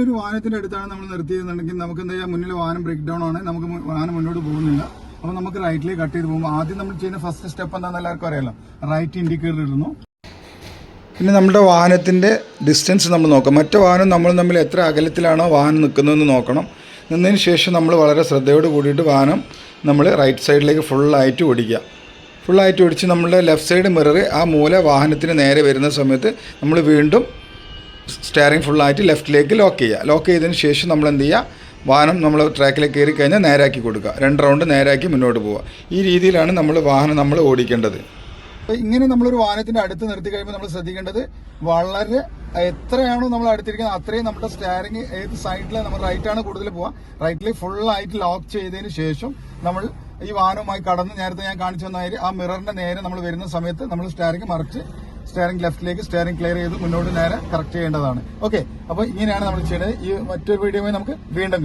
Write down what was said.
ഇതുപോലൊരു വാഹനത്തിന്റെ അടുത്താണ് നമ്മൾ നിർത്തിയിരുന്നുണ്ടെങ്കിൽ നമുക്ക് എന്താ ചെയ്യാം മുന്നിൽ വാഹനം ബ്രേക്ക് ഡൗൺ ആണ്. നമുക്ക് വാഹനം മുന്നോട്ട് പോകുന്നില്ല. അപ്പൊ നമുക്ക് റൈറ്റിലേക്ക് കട്ട് ചെയ്ത് പോകുമ്പോൾ ആദ്യം നമ്മൾ ചെയ്യുന്ന ഫസ്റ്റ് സ്റ്റെപ്പ് എന്താണെന്ന് എല്ലാവർക്കും അറിയാലോ. റൈറ്റ് ഇൻഡിക്കേറ്റർ ഇടുന്നു. പിന്നെ നമ്മുടെ വാഹനത്തിന്റെ ഡിസ്റ്റൻസ് നമ്മൾ നോക്കാം. മറ്റു വാഹനം നമ്മൾ തമ്മിൽ എത്ര അകലത്തിലാണോ വാഹനം നിൽക്കുന്നതെന്ന് നോക്കണം. നിന്നതിന് ശേഷം നമ്മൾ വളരെ ശ്രദ്ധയോട് കൂടിയിട്ട് വാഹനം നമ്മൾ റൈറ്റ് സൈഡിലേക്ക് ഫുള്ളായിട്ട് ഓടിക്കുക. ഫുള്ളായിട്ട് ഓടിച്ച് നമ്മളുടെ ലെഫ്റ്റ് സൈഡ് മിറർ ആ മൂല വാഹനത്തിന് നേരെ വരുന്ന സമയത്ത് നമ്മൾ വീണ്ടും സ്റ്റിയറിംഗ് ഫുള്ളായിട്ട് ലെഫ്റ്റിലേക്ക് ലോക്ക് ചെയ്യുക. ലോക്ക് ചെയ്തതിന് ശേഷം നമ്മൾ എന്ത് ചെയ്യുക? വാഹനം നമ്മൾ ട്രാക്കിലേക്ക് കയറി കഴിഞ്ഞാൽ നേരാക്കി കൊടുക്കുക. രണ്ട് റൗണ്ട് നേരാക്കി മുന്നോട്ട് പോവുക. ഈ രീതിയിലാണ് നമ്മൾ വാഹനം നമ്മൾ ഓടിക്കേണ്ടത്. അപ്പോൾ ഇങ്ങനെ നമ്മളൊരു വാഹനത്തിന്റെ അടുത്ത് നിർത്തി കഴിയുമ്പോൾ നമ്മൾ ശ്രദ്ധിക്കേണ്ടത് വളരെ എത്രയാണോ നമ്മൾ അടുത്തിരിക്കുന്നത് അത്രയും നമ്മുടെ സ്റ്റാരിങ് ഏത് സൈഡിലാണ് നമ്മൾ റൈറ്റാണ് കൂടുതൽ പോവാം റൈറ്റിൽ ഫുള്ളായിട്ട് ലോക്ക് ചെയ്തതിന് ശേഷം നമ്മൾ ഈ വാഹനവുമായി കടന്ന് നേരത്തെ ഞാൻ കാണിച്ചു തന്ന ആ മിററിന്റെ നേരെ നമ്മൾ വരുന്ന സമയത്ത് നമ്മൾ സ്റ്റാരിങ് മറിച്ച് സ്റ്റിയറിംഗ് ലെഫ്റ്റിലേക്ക് സ്റ്റിയറിംഗ് ക്ലിയർ ചെയ്ത് മുന്നോട്ട് നേരെ കറക്റ്റ് ചെയ്യേണ്ടതാണ്. ഓക്കെ അപ്പോൾ ഇങ്ങനെയാണ് നമ്മൾ ചെയ്യേണ്ടത്. ഈ മറ്റൊരു വീഡിയോയിൽ നമുക്ക് വീണ്ടും